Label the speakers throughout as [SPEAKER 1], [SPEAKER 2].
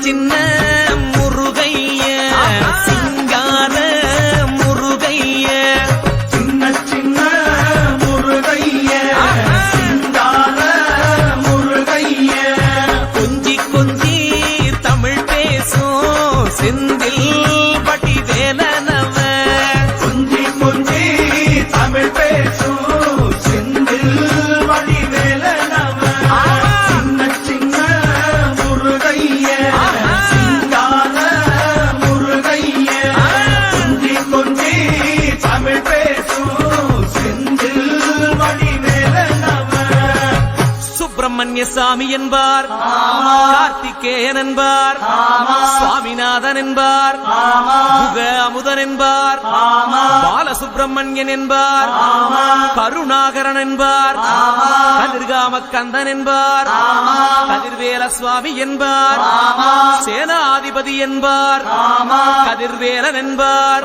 [SPEAKER 1] சின்ன என்பார் கார்த்திகேயன் என்பார் சுவாமிநாதன் என்பார் முக அமுதன் என்பார் பாலசுப்பிரமணியன் என்பார் கருணாகரன் என்பார் கதிர்காம கந்தன் என்பார் கதிர்வேல சுவாமி என்பார் சேனாதிபதி என்பார் கதிர்வேலன் என்பார்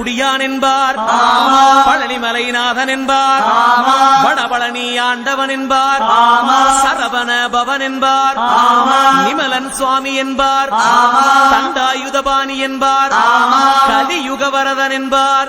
[SPEAKER 1] குன்றக்குடியான் என்பார். பழனிமலைநாதன் என்பார். வடபழனி ஆண்டவன் என்பார். சரவண பவன் என்பார். நிமலன் சுவாமி என்பார். தண்டாயுதபாணி என்பார். கலியுக வரதன் என்பார்.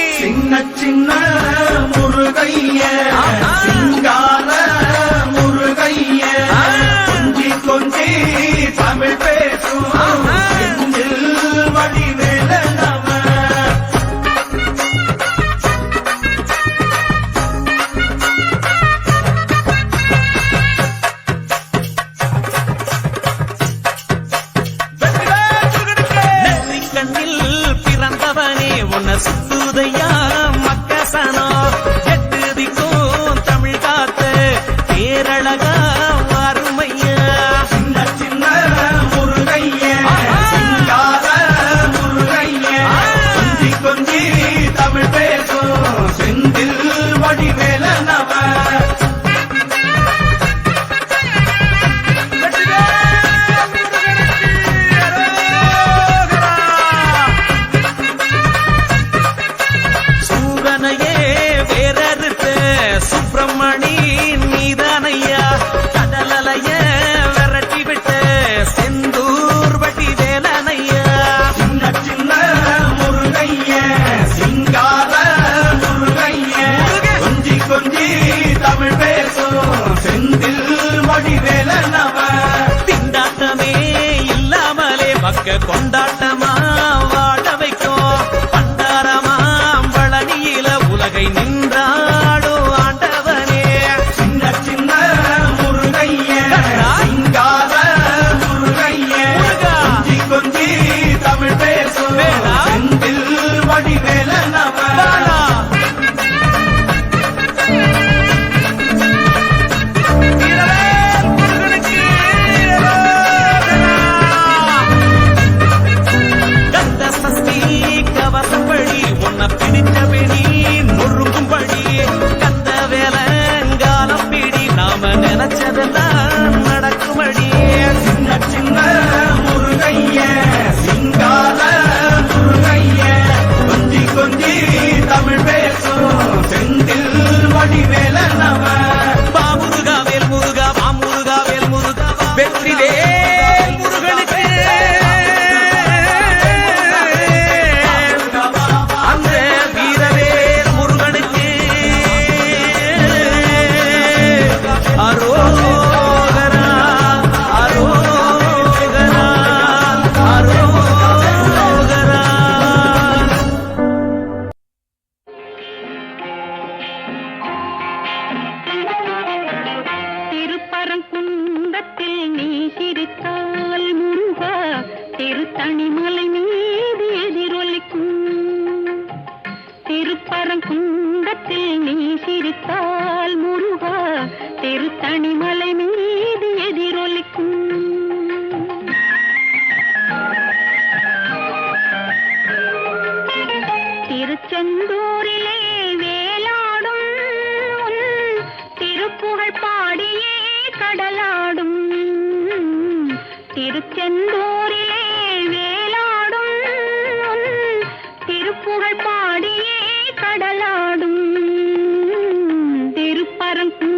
[SPEAKER 2] சின்ன சின்ன முருகைய. சிங்கார
[SPEAKER 1] வைக்க கொண்டாட்டமா வாழ வைக்கும் பண்டாரமா பழனியில உலகை நின்றாடும் ஆண்டவனே.
[SPEAKER 2] சின்ன சின்ன முருகைய சிங்கார முருகைய. கொஞ்சி கொஞ்சி தமிழ்
[SPEAKER 1] பேசுவேன்
[SPEAKER 2] செந்தில்
[SPEAKER 1] வடிவேல நம
[SPEAKER 3] செந்தூரிலே வேலாடும் திருப்புகழ் பாடியே கடலாடும். திருச்செந்தூரிலே வேலாடும் திருப்புகழ் பாடியே கடலாடும். திருப்பரங்கு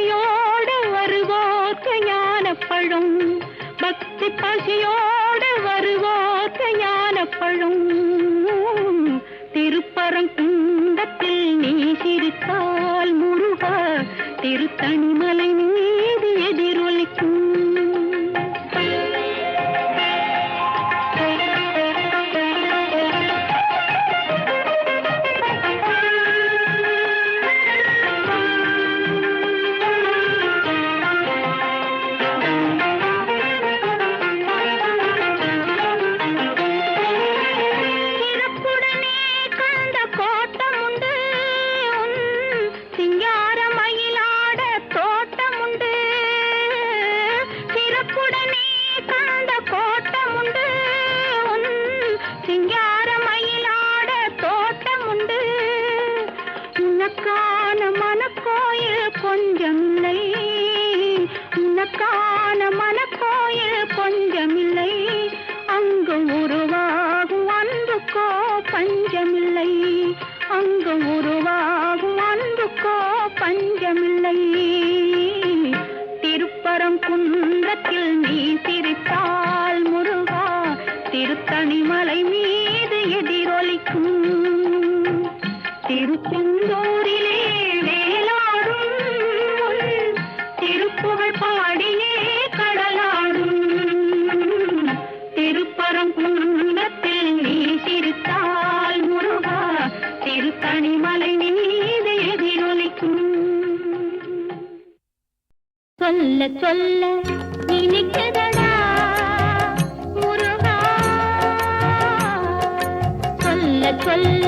[SPEAKER 3] நீயோ மனக்கோயில் கொஞ்சமில்ல. சொல்ல சொல்ல நினைக்கிறதடா முருகா. சொல்ல சொல்ல